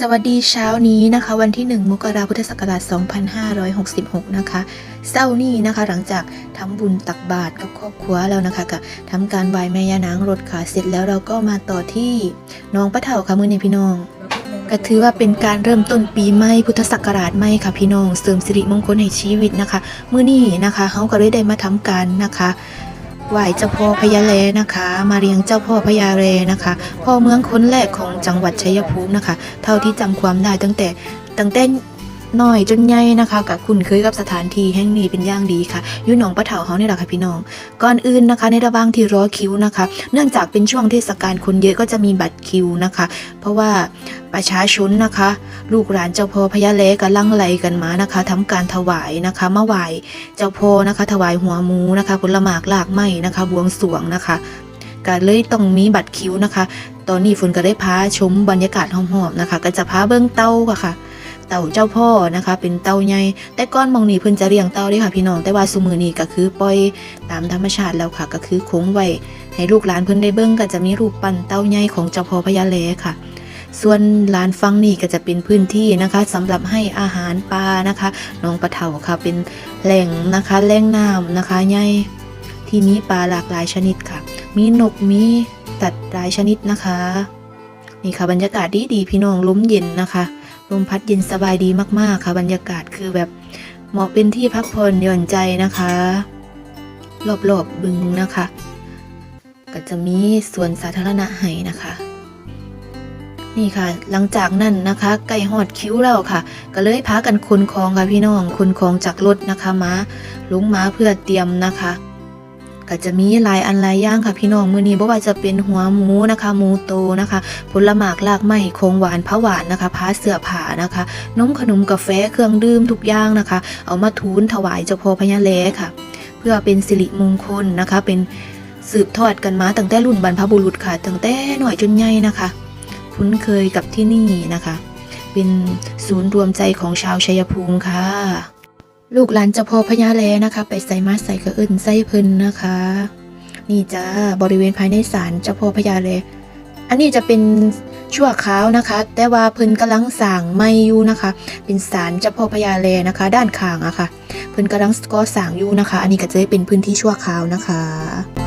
สวัสดีเช้านี้นะคะ วันที่ 1 มกราคมพุทธศักราช 2566 นะคะเศร้านี้นะคะหลังจากทำบุญตักบาตรกับครอบครัวแล้วนะคะก็ทำการไหว้แม่ย่านางรถค่ะเสร็จแล้วเราก็มาต่อที่น้องปะเถาค่ะมือในพี่น้องก็ถือว่าเป็นการเริ่มต้นปีใหม่พุทธศักราชใหม่ค่ะพี่น้องเสริมสิริมงคลให้ชีวิตนะคะ มื้อนี้นะคะเขาก็เลยได้มาทำการนะคะ ไหว้เจ้าพ่อพญาแลนะคะ มาเรียงเจ้าพ่อพญาแลนะคะพ่อเมืองคนแรกของจังหวัดชัยภูมินะคะ เท่าที่จำความได้ตั้งแต่ตั้งแต่น้อยจนใหญ่นะคะกับคุณเคยกับสถานที่แห่งนี้เป็นอย่างดีค่ะอยู่หนองปะเถาเขานี่แหละค่ะพี่น้อง ก่อนอื่นนะคะ ในระหว่างที่รอคิวนะคะ เนื่องจากเป็นช่วงเทศกาลคนเยอะก็จะมีบัตรคิวนะคะ เพราะว่า ประชาชนนะคะ ลูกหลานเจ้าพ่อพญาแลกันลังไหลกันมานะคะทำการถวายนะคะมาไหวเจ้าพ่อนะคะ ถวายหัวหมูนะคะผลหมากลากไม้นะคะ บวงสรวงนะคะก็เลยต้องมีบัตรคิวนะคะ ตอนนี้ฝนก็ได้พาชมบรรยากาศหอมๆนะคะ ก็จะพาเบิ้องเต้าค่ะ เต่าเจ้าพ่อนะคะ เป็นเต่าใหญ่แต่ก้อนมองนี่เพิ่นจะเลี้ยงเต่าด้ค่ะ พี่น้องแต่ว่าซุมือนี้ก็คือปล่อยตามธรรมชาติแล้วค่ะ ก็คือคงไว้ให้ลูกหลานเพิ่นได้เบิ่งก็จะมีรูปปั้นเต่าใหญ่ของเจ้าพ่อพญาแลค่ะ ส่วนลานฟังนี่ก็จะเป็นพื้นที่นะคะสำหรับให้อาหารปลานะคะน้องปลาเถาค่ะเป็นแหล่งนะคะแหล่งน้ำนะคะใหญ่ที่มีปลาหลากหลายชนิดค่ะ มีนกมีสัตว์หลายชนิดนะคะ นี่ค่ะบรรยากาศดีดีพี่น้องล้มเย็นนะคะลมพัดเย็นสบายดีมากๆค่ะ บรรยากาศคือแบบเหมาะเป็นที่พักผ่อนหย่อนใจนะคะรอบๆบบึงนะคะ ก็จะมีสวนสาธารณะให้นะคะ นี่ค่ะ หลังจากนั้นนะคะไก่หอดคิ้วแล้วค่ะ ก็เลยพากันคนคองค่ะพี่น้องคนคองจากรถนะคะมาลุงมาเพื่อเตรียมนะคะ ก็จะมีหลายอันหลายย่างค่ะพี่น้องมือนี้บ่ว่าจะเป็นหัวหมูนะคะหมูโตนะคะ ผลหมากลากไม้ของหวานผ้าหวานนะคะผ้าเสื้อผ้านะคะนมขนมกาแฟเครื่องดื่มทุกอย่างนะคะ เอามาทูลถวายเจ้าพ่อพญาแลค่ะ เพื่อเป็นสิริมงคลนะคะ เป็นสืบทอดกันมาตั้งแต่รุ่นบรรพบุรุษค่ะตั้งแต่หน่อยจนใหญ่นะคะ คุ้นเคยกับที่นี่นะคะ เป็นศูนย์รวมใจของชาวชัยภูมิค่ะ ลูกหลานเจ้าพ่อพญาแลนะคะ ไปใส่มาใส่กระอื่นใส่เพิ่นนะคะ นี่จ้าบริเวณภายในศาลเจ้าพ่อพญาแลอันนี้จะเป็นชั่วคราวนะคะ แต่ว่าเพิ่นกำลังสร้างไม่อยู่นะคะ เป็นศาลเจ้าพ่อพญาแลนะคะ ด้านข้างอะค่ะ เพิ่นกำลังก่อสร้างอยู่นะคะ อันนี้ก็จะเป็นพื้นที่ชั่วคราวนะคะ